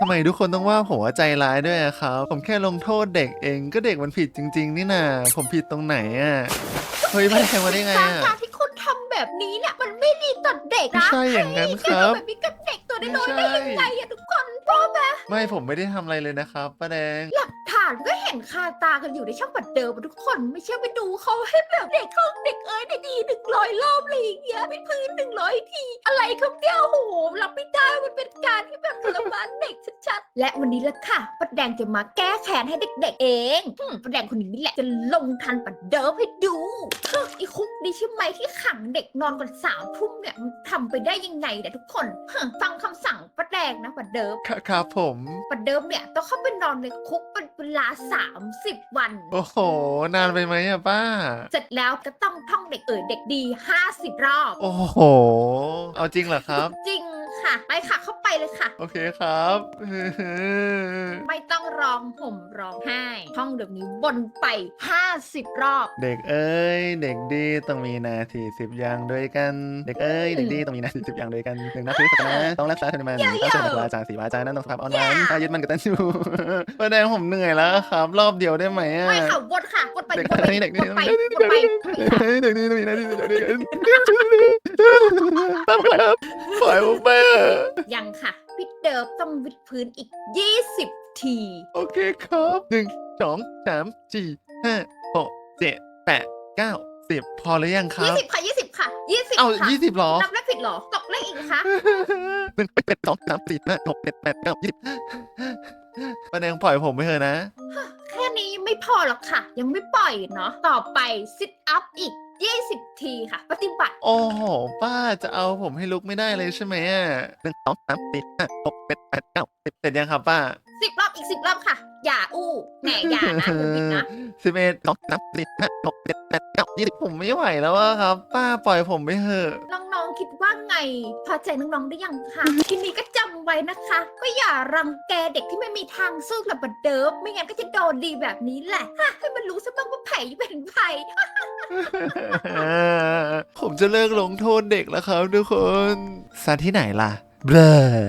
ทำไมทุกคนต้องว่าผมว่าใจร้ายด้วยอะครับ ผมแค่ลงโทษเด็กเองก็เด็กมันผิดจริง ๆ นี่นาผมผิดตรงไหนอะเฮ้ยมาแทงมาได้ไงการอะการที่คุณทำแบบนี้เนี่ยมันไม่ดีต่อเด็กไม่นะใช่อย่างนั้นคคุณรับทำแบบนี้กับเด็กตัวน้อยๆไม่ได้ใช่ ยังไงอะทุกคนเพราะแม่ไม่ผมไม่ได้ทำอะไรเลยนะครับป้าแดง หลักฐานก็เห็นคาตากันอยู่ในช่องบัดเดิมอะทุกคนไม่เชื่อไปดูเขาให้แบบเด็กเขาเด็กเอ้ยได้ดีหนึ่งร้อยรอบอะไรอย่างเงี้ยเป็นพื้นหนึ่งร้อยที อะไรครับเนี่ยโอ้โหรับไม่ได้มันเป็นการที่แบบทรมานเด็กชัดๆ และวันนี้ละค่ะปัดแดงจะมาแก้แค้นให้เด็กๆเองหึ่มปัดแดงคนนี้นี่แหละจะลงทันปัดเดิมให้ดูฮึ่มอีคุกนี่ใช่ไหมที่ขังเด็กนอนกันสามทุ่มเนี่ยมันทำไปได้ยังไงเนี่ยทุกคนฮึ่มฟังคำสั่งปัดแดงนะปัดเดิมครับครับผมปัดเดิมเนี่ยต้องเข้าไปนอนในคุกเป็นเวลา30วัน โอ้โห นานไปไหมอะป้า เสร็จแล้วก็ต้องท่องเด็กเอ๋ยเด็กดี50รอบ โอ้โห เอาจริงเหรอครับจริงค่ะ ไปค่ะเข้าไปเลยค่ะ โอเคครับไม่ต้องร้องห่มร้องไห้ท่องเดี๋ยวนี้วนไป 50 รอบ เด็กเอ้ย เด็กดีต้องมีนาทีสิบอย่างด้วยกัน เด็กเอ้ย เด็กดีต้องมีนาทีสิบอย่างด้วยกันหนึ่งนาทีสักนะต้องรักษาธรรมันต้องเชื่อในวาจาสีวาจานั้นต้องสภาพอ่อนหวานถ้ายึดมันกับตันอยู่ป้าแดงผมเหนื่อยแล้วครับ รอบเดียวได้ไหมอะไม่ค่ะวน ค่ะวนไปเด็กวนไปเด็กวนไปวนไปเด็กดีต้องมีนาทีสิบอย่างด้วยกันตามครับปล่อยผมไปอะยังค่ะพี่เดิมต้องวิดพื้นอีก 20 ที โอเคครับหนึ่งสองสามสี่ห้าหกเจ็ดแปดเก้าสิบพอหรือยังครับ20ค่ะ20ค่ะ20เอาค่ะยี่สิบหรอนับเลขผิดเหรอตกเลขอีกนะคะหนึ่งเป็ดสองสามสี่ห้าหกเจ็ดแปดเก้ายี่สิบป้าแดงปล่อยผมไปเถอะนะแค่นี้ยัง ไม่พอหรอกค่ะ ยังไม่ปล่อยเนาะต่อไปซิทอัพอีก 20 ทีค่ะ ปฏิบัติ โอ้โหป้าจะเอาผมให้ลุกไม่ได้เลยใช่ไหมอะหนึ่งสองสามสี่ห้าหกเจ็ดแปดเก้าสิบเสร็จยังครับป้า10 รอบอีก 10 รอบค่ะ อย่าอู้แหน่อย่านะเดี๋ยวผิดนะ สิบเอ็ดสองสามสี่ห้าหกเจ็ดแปดเก้ายี่สิบผมไม่ไหวแล้วอะครับ ป้าปล่อยผมไปเถอะน้องๆ คิดว่าไงพอใจน้องๆได้ยังคะทีนี้ก็จำไว้นะคะ ก็อย่ารังแกเด็กที่ไม่มีทางสู้กับบัดเดิมไม่งั้นก็จะโดนดีแบบนี้แหละฮะให้มันรู้ซะบ้างว่าไผ่เป็นไผ่ ผมจะเลิกลงโทษเด็กแล้วครับทุกคนซาที่ไหนล่ะ เบลอ